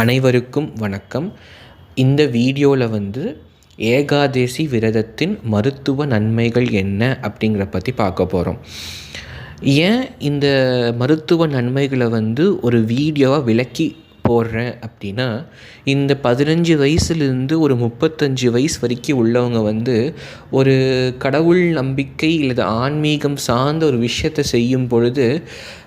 அனைவருக்கும் வணக்கம். இந்த வீடியோவில் வந்து ஏகாதேசி விரதத்தின் மருத்துவ நன்மைகள் என்ன அப்படிங்கிற பற்றி பார்க்க போகிறோம் ஏன் இந்த மருத்துவ நன்மைகளை வந்து ஒரு வீடியோவாக விளக்கி போடுறேன் அப்படின்னா இந்த பதினஞ்சு வயசுலேருந்து ஒரு முப்பத்தஞ்சு வயசு வரைக்கும் உள்ளவங்க வந்து ஒரு கடவுள் நம்பிக்கை இல்லது ஆன்மீகம் சார்ந்த ஒரு விஷயத்தை செய்யும் பொழுது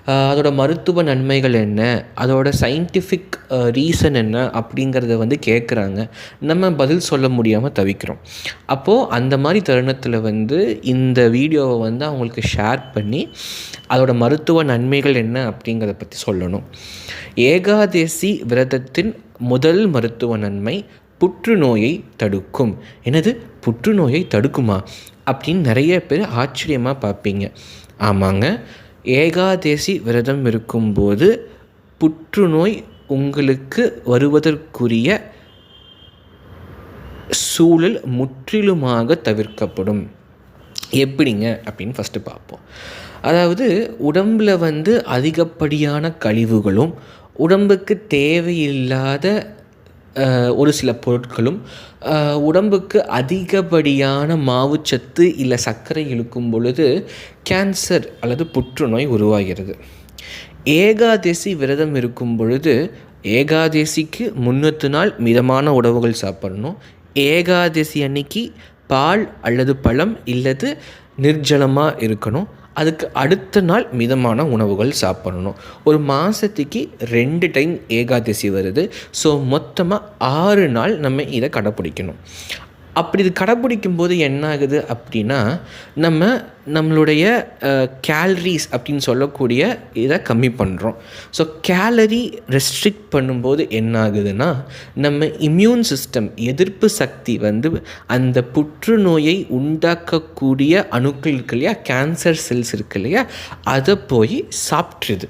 அதோட மருத்துவ நன்மைகள் என்ன? அதோட சயின்டிஃபிக் ரீசன் என்ன? அப்படிங்கிறத வந்து கேட்குறாங்க நம்ம பதில் சொல்ல முடியாமல் தவிக்கிறோம். அப்போது அந்த மாதிரி தருணத்தில் வந்து இந்த வீடியோவை வந்து அவங்களுக்கு ஷேர் பண்ணி அதோட மருத்துவ நன்மைகள் என்ன அப்படிங்கிறத பற்றி சொல்லணும். ஏகாதேசி விரதத்தின் முதல் மருத்துவ நன்மை புற்றுநோயை தடுக்கும். என்னது? புற்றுநோயை தடுக்குமா? அப்படின்னு நிறைய பேர் ஆச்சரியமாக பார்ப்பீங்க. ஆமாங்க. ஏகாதேசி விரதம் இருக்கும்போது புற்றுநோய் உங்களுக்கு வருவதற்குரிய சூழல் முற்றிலுமாக தவிர்க்கப்படும். எப்படிங்க? அப்படின்னு ஃபஸ்ட்டு பார்ப்போம். அதாவது உடம்பில் வந்து அதிகப்படியான கழிவுகளும் உடம்புக்கு தேவையில்லாத ஒரு சில பொருட்களும் உடம்புக்கு அதிகப்படியான மாவுச்சத்து இல்லை சர்க்கரை இழுக்கும் பொழுது கேன்சர் அல்லது புற்றுநோய் உருவாகிறது. ஏகாதசி விரதம் இருக்கும் பொழுது ஏகாதசிக்கு முன்னத்து நாள் மிதமான உணவுகள் சாப்பிடணும். ஏகாதசி அன்னைக்கு பால் அல்லது பழம் இல்லது நிர்ஜலமாக இருக்கணும். அதுக்கு அடுத்த நாள் மிதமான உணவுகள் சாப்பிடணும். ஒரு மாதத்துக்கு ரெண்டு டைம் ஏகாதசி வருது. ஸோ மொத்தமாக ஆறு நாள் நம்ம இதை கடைப்பிடிக்கணும். அப்படி இது கடைப்பிடிக்கும் போது என்ன ஆகுது அப்படின்னா நம்ம நம்மளுடைய கேலரிஸ் அப்படின்னு சொல்லக்கூடிய இதை கம்மி பண்ணுறோம் ஸோ கேலரி ரெஸ்ட்ரிக்ட் பண்ணும்போது என்ன ஆகுதுன்னா நம்ம இம்யூன் சிஸ்டம் எதிர்ப்பு சக்தி வந்து அந்த புற்றுநோயை உண்டாக்கக்கூடிய அணுக்கள் இருக்கு இல்லையா? கேன்சர் செல்ஸ் இருக்கு இல்லையா? அதை போய் சாப்பிட்ருது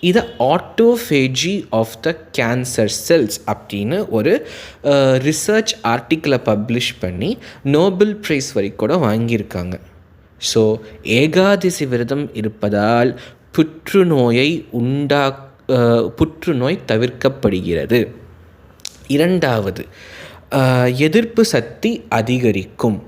இதை autophagy of the cancer cells அப்படின்னு ஒரு ரிசர்ச் ஆர்டிக்கிளை பப்ளிஷ் பண்ணி நோபல் ப்ரைஸ் வரைக்கூட கூட வாங்கியிருக்காங்க. ஸோ ஏகாதசி விரதம் இருப்பதால் புற்றுநோயை உண்டா புற்றுநோய் தவிர்க்கப்படுகிறது. இரண்டாவது எதிர்ப்பு சக்தி அதிகரிக்கும்.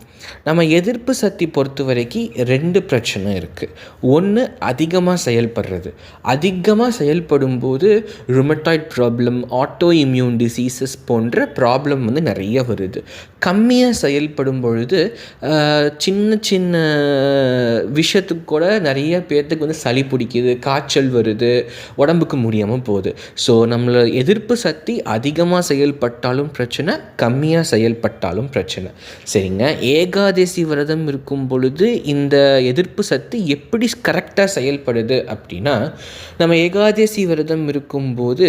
நம்ம எதிர்ப்பு சக்தி பொறுத்த வரைக்கும் ரெண்டு பிரச்சனை இருக்குது ஒன்று அதிகமாக செயல்படுறது. அதிகமாக செயல்படும் போது rheumatoid problem auto immune diseases போன்ற ப்ராப்ளம் வந்து நிறைய வருது. கம்மியாக செயல்படும் பொழுது சின்ன சின்ன விஷயத்துக்கு கூட நிறைய பேர்த்துக்கு வந்து சளி பிடிக்குது காய்ச்சல் வருது உடம்புக்கு முடியாமல் போகுது. ஸோ நம்மளை எதிர்ப்பு சக்தி அதிகமாக செயல்பட்டாலும் பிரச்சனை கம்மியாக செயல்பட்டாலும் பிரச்சனை. சரிங்க? ஏக ஏகாதசி விரதம் இருக்கும் பொழுது இந்த எதிர்ப்பு சத்து எப்படி கரெக்டாக செயல்படுது அப்படின்னா நம்ம ஏகாதசி விரதம் இருக்கும்போது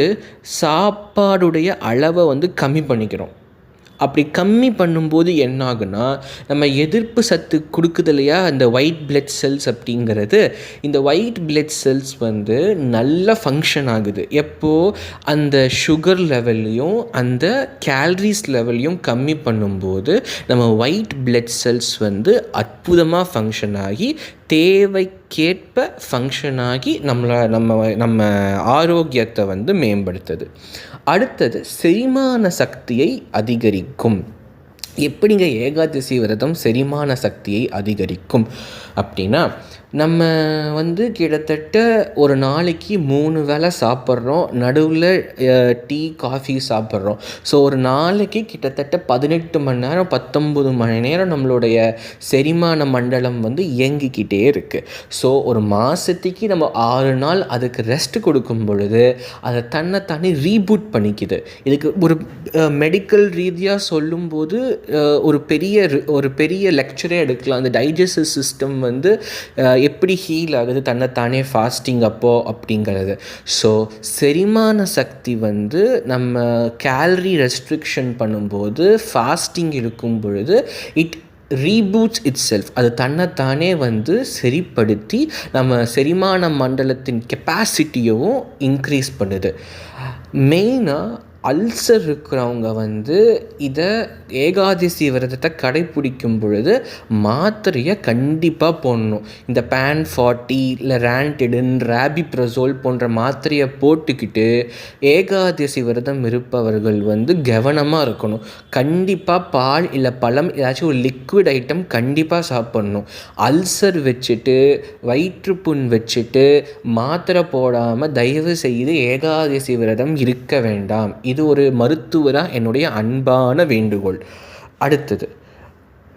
சாப்பாடுடைய அளவை வந்து கம்மி பண்ணிக்கிறோம். அப்படி கம்மி பண்ணும்போது என்ன ஆகுனா நம்ம எதிர்ப்பு சத்து கொடுக்குது இல்லையா? அந்த ஒயிட் பிளட் செல்ஸ் அப்படிங்கிறது. இந்த ஒயிட் பிளட் செல்ஸ் வந்து நல்ல ஃபங்க்ஷன் ஆகுது. எப்போது அந்த சுகர் லெவல்லையும் அந்த கேலரிஸ் லெவல்லையும் கம்மி பண்ணும்போது நம்ம ஒயிட் பிளட் செல்ஸ் வந்து அற்புதமாக ஃபங்க்ஷன் ஆகி தேவைக்கேற்ப ஃபங்க்ஷன் ஆகி நம்மளை நம்ம நம்ம ஆரோக்கியத்தை வந்து மேம்படுத்துது. அடுத்தது செரிமான சக்தியை அதிகரிக்கும். எப்படிங்க ஏகாதசி விரதம் செரிமான சக்தியை அதிகரிக்கும்? அப்படின்னா நம்ம வந்து கிட்டத்தட்ட ஒரு நாளைக்கு மூணு வேளை சாப்பிட்றோம். நடுவில் டீ காஃபி சாப்பிட்றோம். ஸோ ஒரு நாளைக்கு கிட்டத்தட்ட பதினெட்டு மணி நேரம் பத்தொம்பது மணி நேரம் நம்மளுடைய செரிமான மண்டலம் வந்து இயங்கிக்கிட்டே இருக்குது ஸோ ஒரு மாதத்துக்கு நம்ம ஆறு நாள் அதுக்கு ரெஸ்ட் கொடுக்கும் பொழுது அதை தன்னை தானே ரீபூட் பண்ணிக்குது. இதுக்கு ஒரு மெடிக்கல் ரீதியாக சொல்லும்போது ஒரு பெரிய ஒரு பெரிய லெக்சரே எடுக்கலாம். அந்த டைஜஸ்டிவ் சிஸ்டம் வந்து எப்படி ஹீல் ஆகுது? தன்னைத்தானே ஃபாஸ்டிங் அப்போது அப்படிங்கிறது. ஸோ செரிமான சக்தி வந்து நம்ம கேலரி ரெஸ்ட்ரிக்ஷன் பண்ணும்போது ஃபாஸ்டிங் இருக்கும் பொழுது இட் ரீபூட்ஸ் இட் செல்ஃப் அது தன்னைத்தானே வந்து சரிப்படுத்தி நம்ம செரிமான மண்டலத்தின் கெப்பாசிட்டியவும் இன்க்ரீஸ் பண்ணுது. மெயினாக அல்சர் இருக்கிறவங்க வந்து இதை ஏகாதசி விரதத்தை கடைப்பிடிக்கும் பொழுது மாத்திரையை கண்டிப்பாக போடணும். இந்த பேன் ஃபார்ட்டி இல்லை ரேண்டிடின் ரேபிப்ரசோல் போன்ற மாத்திரையை போட்டுக்கிட்டு ஏகாதசி விரதம் இருப்பவர்கள் வந்து கவனமாக இருக்கணும். கண்டிப்பாக பால் இல்லை பழம் ஏதாச்சும் ஒரு லிக்விட் ஐட்டம் கண்டிப்பாக சாப்பிட்ணும். அல்சர் வச்சுட்டு வயிற்றுப்புண் வச்சுட்டு மாத்திரை போடாமல் தயவு செய்து ஏகாதசி விரதம் இருக்க வேண்டாம். இது ஒரு மருத்துவராக என்னுடைய அன்பான வேண்டுகோள். அடுத்தது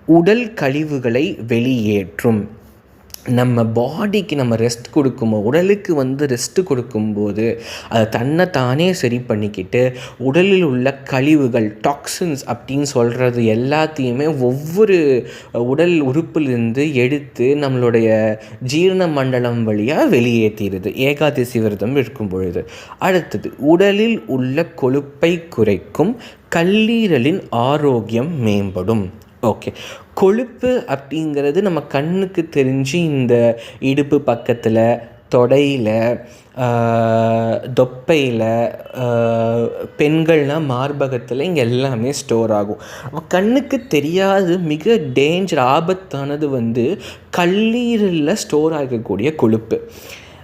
உடல் கழிவுகளை வெளியேற்றும். நம்ம பாடிக்கு நம்ம ரெஸ்ட் கொடுக்கும்போது உடலுக்கு வந்து ரெஸ்ட்டு கொடுக்கும்போது அதை தன்னை தானே சரி பண்ணிக்கிட்டு உடலில் உள்ள கழிவுகள் டாக்ஸின்ஸ் அப்படின்னு சொல்கிறது எல்லாத்தையுமே ஒவ்வொரு உடல் உறுப்பிலிருந்து எடுத்து நம்மளுடைய ஜீரண மண்டலம் வழியாக வெளியேற்றிடுது ஏகாதசி விரதம் இருக்கும் பொழுது. அடுத்தது உடலில் உள்ள கொழுப்பை குறைக்கும் கல்லீரலின் ஆரோக்கியம் மேம்படும். ஓகே கொழுப்பு அப்படிங்கிறது நம்ம கண்ணுக்கு தெரிஞ்சு இந்த இடுப்பு பக்கத்தில் தொடையில் தொப்பையில் பெண்கள்னால் மார்பகத்தில் இங்கே எல்லாமே ஸ்டோர் ஆகும். கண்ணுக்கு தெரியாது மிக டேஞ்சர் ஆபத்தானது வந்து கல்லீரலில் ஸ்டோர் ஆகக்கூடிய கொழுப்பு.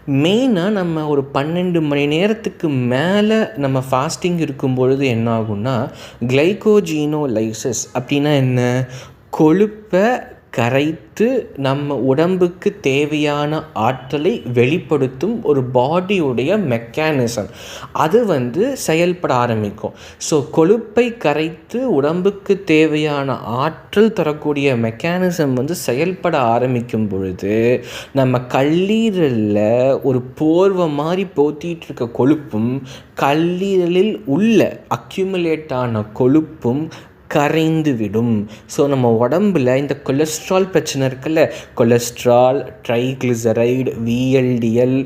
மெயினாக நம்ம ஒரு பன்னெண்டு மணி நேரத்துக்கு மேலே நம்ம ஃபாஸ்டிங் இருக்கும் பொழுது என்ன ஆகும்னா கிளைகோஜீனோலைசஸ் அப்படின்னா என்ன? கொழுப்பை கரைத்து நம்ம உடம்புக்கு தேவையான ஆற்றலை வெளிப்படுத்தும் ஒரு பாடியுடைய மெக்கானிசம் அது வந்து செயல்பட ஆரம்பிக்கும். ஸோ கொழுப்பை கரைத்து உடம்புக்கு தேவையான ஆற்றல் தரக்கூடிய மெக்கானிசம் வந்து செயல்பட ஆரம்பிக்கும் பொழுது நம்ம கல்லீரலில் ஒரு போர்வை மாதிரி போத்திட்டு இருக்க கொழுப்பும் கல்லீரலில் உள்ள அக்யூமுலேட் ஆன கொழுப்பும் கரைந்து விடும் ஸோ நம்ம உடம்பில் இந்த கொலஸ்ட்ரால் பிரச்சனை இருக்குல்ல? கொலஸ்ட்ரால் ட்ரைக்ளிசரைடு விஎல்டிஎல்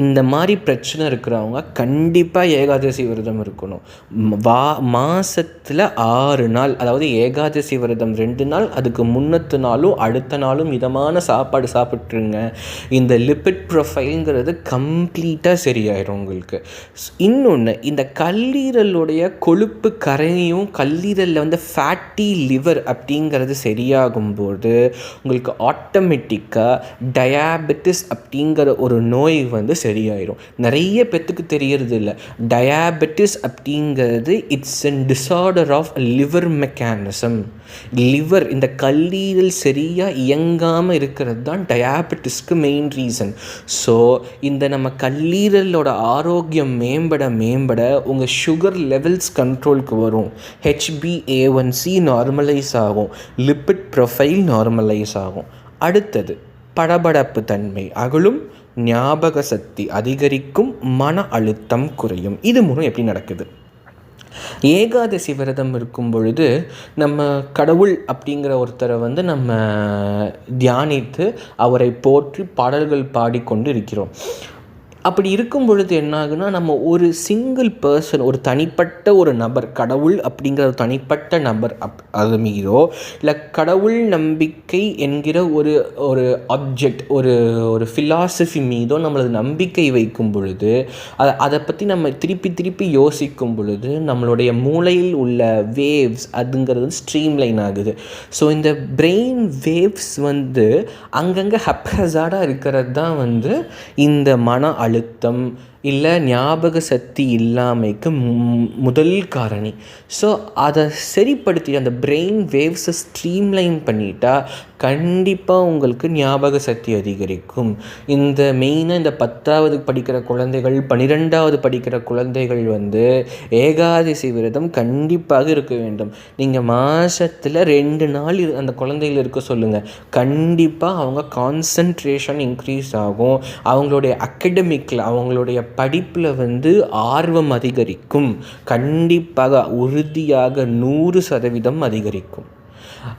இந்த மாதிரி பிரச்சனை இருக்கிறவங்க கண்டிப்பாக ஏகாதசி விரதம் இருக்கணும். வா மாதத்தில் ஆறு நாள் அதாவது ஏகாதசி விரதம் ரெண்டு நாள் அதுக்கு முன்னத்து நாளும் அடுத்த நாளும் மிதமான சாப்பாடு சாப்பிட்ருங்க இந்த லிபிட் ப்ரொஃபைலுங்கிறது கம்ப்ளீட்டாக சரியாயிடும் உங்களுக்கு. இன்னொன்று இந்த கல்லீரலுடைய கொழுப்பு கரையும் கல்லீரலில் வந்து ஃபேட்டி லிவர் அப்படிங்கிறது சரியாகும்போது உங்களுக்கு ஆட்டோமேட்டிக்காக டயாபெட்டிஸ் அப்படிங்கிற ஒரு நோய் வந்து சரியாயிடும் நிறைய பேத்துக்கு தெரியறது இல்லை டயாபெட்டிஸ் அப்படிங்கிறது it's an disorder of liver mechanism liver இந்த கல்லீரல் சரியாக இயங்காமல் இருக்கிறது தான் டயாபெட்டிஸ்க்கு மெயின் ரீசன் ஸோ இந்த நம்ம கல்லீரலோட ஆரோக்கியம் மேம்பட மேம்பட உங்கள் சுகர் லெவல்ஸ் கண்ட்ரோலுக்கு வரும். ஹெச்பிஏ ஒன் சி நார்மலைஸ் ஆகும். லிப்பிட் ப்ரொஃபைல் நார்மலைஸ் ஆகும். அடுத்தது படபடப்பு தன்மை. அகலும் ஞாபக சக்தி அதிகரிக்கும் மன அழுத்தம் குறையும். இது மூலம் எப்படி நடக்குது? ஏகாதசி விரதம் இருக்கும் பொழுது நம்ம கடவுள் அப்படிங்கிற ஒருத்தரை வந்து நம்ம தியானித்து அவரை போற்றி பாடல்கள் பாடிக்கொண்டு இருக்கிறோம். அப்படி இருக்கும் பொழுது என்ன ஆகுனா நம்ம ஒரு சிங்கிள் பர்சன் ஒரு தனிப்பட்ட ஒரு நபர் கடவுள் அப்படிங்கிற ஒரு தனிப்பட்ட நபர் அப் அது மீதோ இல்லை கடவுள் நம்பிக்கை என்கிற ஒரு ஒரு ஆப்ஜெக்ட் ஒரு ஒரு ஃபிலாசபி மீதோ நம்மளது நம்பிக்கை வைக்கும் பொழுது அதை அதை பற்றி நம்ம திருப்பி திருப்பி யோசிக்கும் பொழுது நம்மளுடைய மூளையில் உள்ள வேவ்ஸ் அதுங்கிறது ஸ்ட்ரீம் லைன் ஆகுது. ஸோ இந்த பிரெயின் வேவ்ஸ் வந்து அங்கங்கே ஹப்ஹசாடாக இருக்கிறது தான் வந்து இந்த மன அழு அழுத்தம் இல்லை ஞாபக சக்தி இல்லாமைக்கு முதல் காரணி. ஸோ அதை சரிப்படுத்தி அந்த பிரெயின் வேவ்ஸை ஸ்ட்ரீம்லைன் பண்ணிட்டா கண்டிப்பாக உங்களுக்கு ஞாபக சக்தி அதிகரிக்கும். இந்த மெயினாக இந்த பத்தாவது படிக்கிற குழந்தைகள் பன்னிரெண்டாவது படிக்கிற குழந்தைகள் வந்து ஏகாதசி விரதம் கண்டிப்பாக இருக்க வேண்டும். நீங்கள் மாதத்தில் ரெண்டு நாள் அந்த குழந்தைகள் இருக்க சொல்லுங்கள் கண்டிப்பாக அவங்க கான்சன்ட்ரேஷன் இன்க்ரீஸ் ஆகும். அவங்களுடைய அகடமிக்கில் அவங்களுடைய படிப்பில் வந்து ஆர்வம் அதிகரிக்கும். கண்டிப்பாக உறுதியாக நூறு சதவீதம் அதிகரிக்கும்.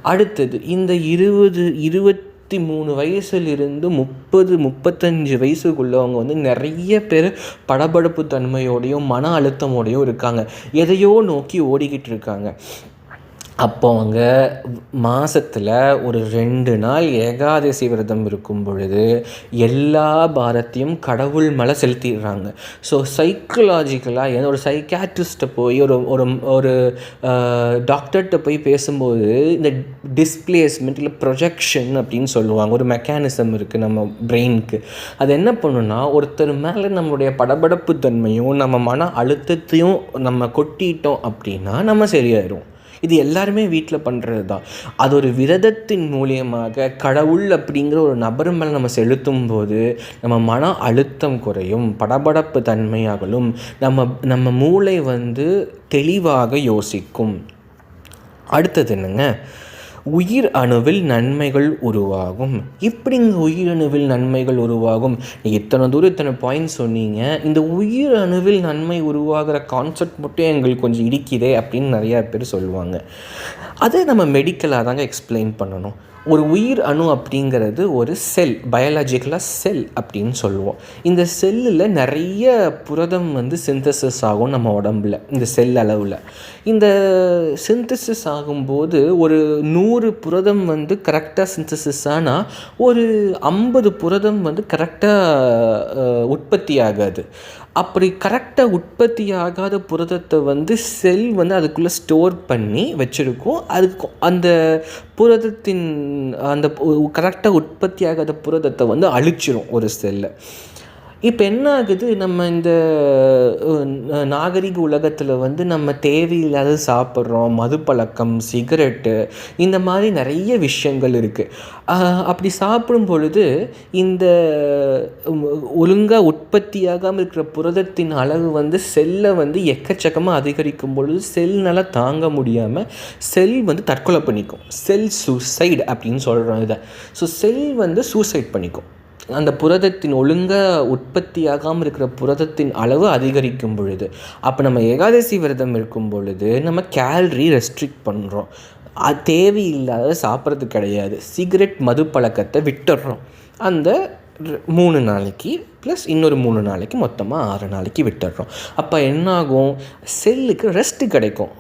அடுத்தது இந்த இருபது இருபத்தி மூணு வயசுலேருந்து முப்பது முப்பத்தஞ்சு வயசுக்குள்ளவங்க வந்து நிறைய பேர் படபடப்பு தன்மையோடையும் மன அழுத்தமோடையும் இருக்காங்க. எதையோ நோக்கி ஓடிக்கிட்டு இருக்காங்க. அப்போ அவங்க மாதத்தில் ஒரு ரெண்டு நாள் ஏகாதசி விரதம் இருக்கும் பொழுது எல்லா பாரத்தையும் கடவுள் மேலே செலுத்திடுறாங்க. ஸோ சைக்கலாஜிக்கலாக ஒரு சைக்காட்ரிஸ்ட்டை போய் ஒரு ஒரு ஒரு டாக்டர்கிட்ட போய் பேசும்போது இந்த டிஸ்பிளேஸ்மெண்ட் இல்லை ப்ரொஜெக்ஷன் அப்படின்னு சொல்லுவாங்க. ஒரு மெக்கானிசம் இருக்குது நம்ம பிரெயினுக்கு அது என்ன பண்ணுன்னா ஒருத்தர் மேலே நம்மளுடைய படபடப்பு தன்மையும் நம்ம மன அழுத்தத்தையும் நம்ம கொட்டிட்டோம் அப்படின்னா நம்ம சரியாயிடும் இது எல்லாருமே வீட்டில் பண்ணுறது தான் அது ஒரு விரதத்தின் மூலியமாக கடவுள் அப்படிங்கிற ஒரு நபர் மேலே நம்ம செலுத்தும் போது நம்ம மன அழுத்தம் குறையும் படபடப்பு தன்மையாகலும் நம்ம நம்ம மூளை வந்து தெளிவாக யோசிக்கும். அடுத்தது என்னங்க? உயிர் அணுவில் நன்மைகள் உருவாகும். எப்படிங்க உயிர் அணுவில் நன்மைகள் உருவாகும். இத்தனை தூரம் இத்தனை பாயிண்ட் சொன்னீங்க. இந்த உயிர் அணுவில் நன்மை உருவாகிற கான்செப்ட் மட்டும் எங்களுக்கு கொஞ்சம் இடிக்குதே அப்படின்னு நிறையா பேர் சொல்லுவாங்க. அதை நம்ம மெடிக்கலாக தாங்க எக்ஸ்பிளைன் பண்ணணும். ஒரு உயிர் அணு அப்படிங்கிறது ஒரு செல் பயாலஜிக்கலாக செல் அப்படின்னு சொல்லுவோம். இந்த செல்லில் நிறைய புரதம் வந்து சிந்தசிஸ் ஆகும் நம்ம உடம்பில் இந்த செல் அளவில். இந்த சிந்தசிஸ் ஆகும்போது ஒரு நூறு புரதம் வந்து கரெக்டாக சிந்தசிஸ் ஆனால் ஒரு ஐம்பது புரதம் வந்து கரெக்டாக உற்பத்தி ஆகாது. அப்படி கரெக்டாக உற்பத்தி ஆகாத புரதத்தை வந்து செல் வந்து அதுக்குள்ளே ஸ்டோர் பண்ணி வச்சுருக்கோம். அதுக்கு அந்த புரதத்தின் அந்த கரெக்டாக உற்பத்தி ஆகாத புரதத்தை வந்து அழிச்சிரும் ஒரு செல்லை இப்போ என்ன ஆகுது? நம்ம இந்த நாகரிக உலகத்தில் வந்து நம்ம தேவையில்லாத சாப்பிட்றோம் மது பழக்கம் சிகரெட்டு இந்த மாதிரி நிறைய விஷயங்கள் இருக்குது அப்படி சாப்பிடும் பொழுது இந்த ஒழுங்காக உற்பத்தியாகாமல் இருக்கிற புரதத்தின் அளவு வந்து செல்லை வந்து எக்கச்சக்கமாக அதிகரிக்கும் பொழுது செல்னால் தாங்க முடியாமல் செல் வந்து தற்கொலை பண்ணிக்கும். செல் சூசைடு அப்படின்னு சொல்கிறோம் இதை. ஸோ செல் வந்து சூசைட் பண்ணிக்கும். அந்த புரதத்தின் ஒழுங்காக உற்பத்தியாகாமல் இருக்கிற புரதத்தின் அளவு அதிகரிக்கும் பொழுது அப்போ நம்ம ஏகாதசி விரதம் இருக்கும் பொழுது நம்ம கேலரி ரெஸ்ட்ரிக்ட் பண்ணுறோம் அது தேவையில்லாத சாப்பிட்றது கிடையாது. சிகரெட் மது பழக்கத்தை விட்டுடுறோம் அந்த மூணு நாளைக்கு ப்ளஸ் இன்னொரு மூணு நாளைக்கு மொத்தமாக ஆறு நாளைக்கு விட்டுடுறோம் அப்போ என்னாகும்? செல்லுக்கு ரெஸ்ட்டு கிடைக்கும்.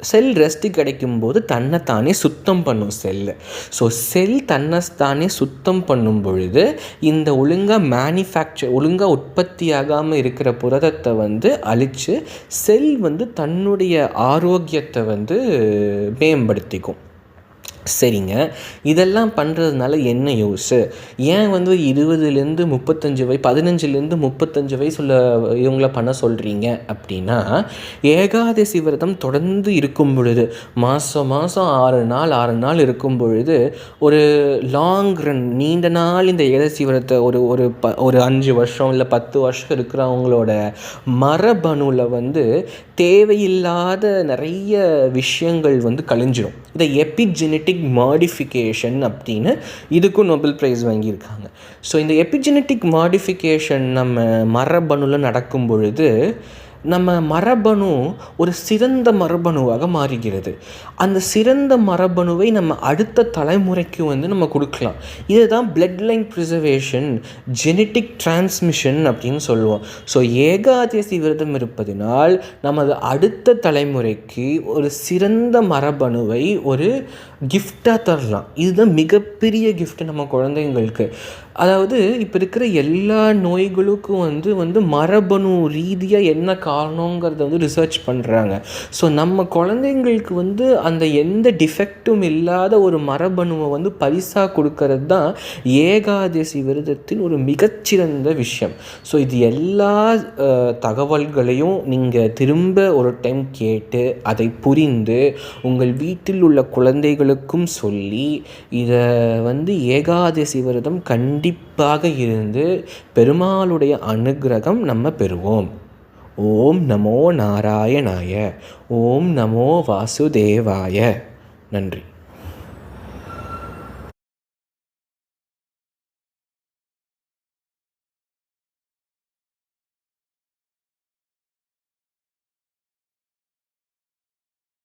செல் ரெஸ்ட்டு கிடைக்கும் போது தன்னைத்தானே சுத்தம் பண்ணும் செல்லு ஸோ செல் தன்னை தானே சுத்தம் பண்ணும் பொழுது இந்த ஒழுங்காக மேனுஃபேக்சர் ஒழுங்காக உற்பத்தி ஆகாமல் இருக்கிற புரதத்தை வந்து அழித்து செல் வந்து தன்னுடைய ஆரோக்கியத்தை வந்து மேம்படுத்திக்கும். சரிங்க. இதெல்லாம் பண்ணுறதுனால என்ன யூஸு ஏன் வந்து இருபதுலேருந்து முப்பத்தஞ்சு வயசு பதினஞ்சுலேருந்து முப்பத்தஞ்சு வயசுள்ள இவங்கள பண்ண சொல்கிறீங்க அப்படின்னா ஏகாதசி விரதம் தொடர்ந்து இருக்கும் பொழுது மாதம் மாதம் ஆறு நாள் ஆறு நாள் இருக்கும் பொழுது ஒரு லாங் ரன் நீண்ட நாள் இந்த ஏகாதசி விரதத்தை ஒரு ஒரு ப ஒரு அஞ்சு வருஷம் இல்லை பத்து வருஷம் இருக்கிறவங்களோட மரபணுவில் வந்து தேவையில்லாத நிறைய விஷயங்கள் வந்து கழிஞ்சிடும் இந்த எபிஜெனட்டிக் மாடிஃபிகேஷன் அப்படின்னு இதுக்கும் நோபல் ப்ரைஸ் வாங்கியிருக்காங்க. ஸோ இந்த எபிஜெனட்டிக் மாடிஃபிகேஷன் நம்ம மரபணுவில் நடக்கும் பொழுது நம்ம மரபணு ஒரு சிறந்த மரபணுவாக மாறுகிறது. அந்த சிறந்த மரபணுவை நம்ம அடுத்த தலைமுறைக்கு வந்து நம்ம கொடுக்கலாம். இதுதான் blood line preservation genetic transmission அப்படின்னு சொல்லுவோம். ஸோ ஏகாதசி விரதம் இருப்பதினால் நமது அடுத்த தலைமுறைக்கு ஒரு சிறந்த மரபணுவை ஒரு கிஃப்டாக தரலாம். இதுதான் மிகப்பெரிய கிஃப்ட் நம்ம குழந்தைங்களுக்கு. அதாவது இப்போ இருக்கிற எல்லா நோய்களுக்கும் வந்து வந்து மரபணு ரீதியாக என்ன காரணங்கிறத வந்து ரிசர்ச் பண்ணுறாங்க ஸோ நம்ம குழந்தைங்களுக்கு வந்து அந்த எந்த டிஃபெக்டும் இல்லாத ஒரு மரபணுவை வந்து பரிசாக கொடுக்கறது தான் ஏகாதசி விரதத்தின் ஒரு மிகச்சிறந்த விஷயம். ஸோ இது எல்லா தகவல்களையும் நீங்கள் திரும்ப ஒரு டைம் கேட்டு அதை புரிந்து உங்கள் வீட்டில் உள்ள குழந்தைகளுக்கும் சொல்லி இதை வந்து ஏகாதசி விரதம் கண் கண்டிப்பாக இருந்து பெருமாளுடைய அனுகிரகம் நம்ம பெறுவோம். ஓம் நமோ நாராயணாய ஓம் நமோ வாசுதேவாய. நன்றி.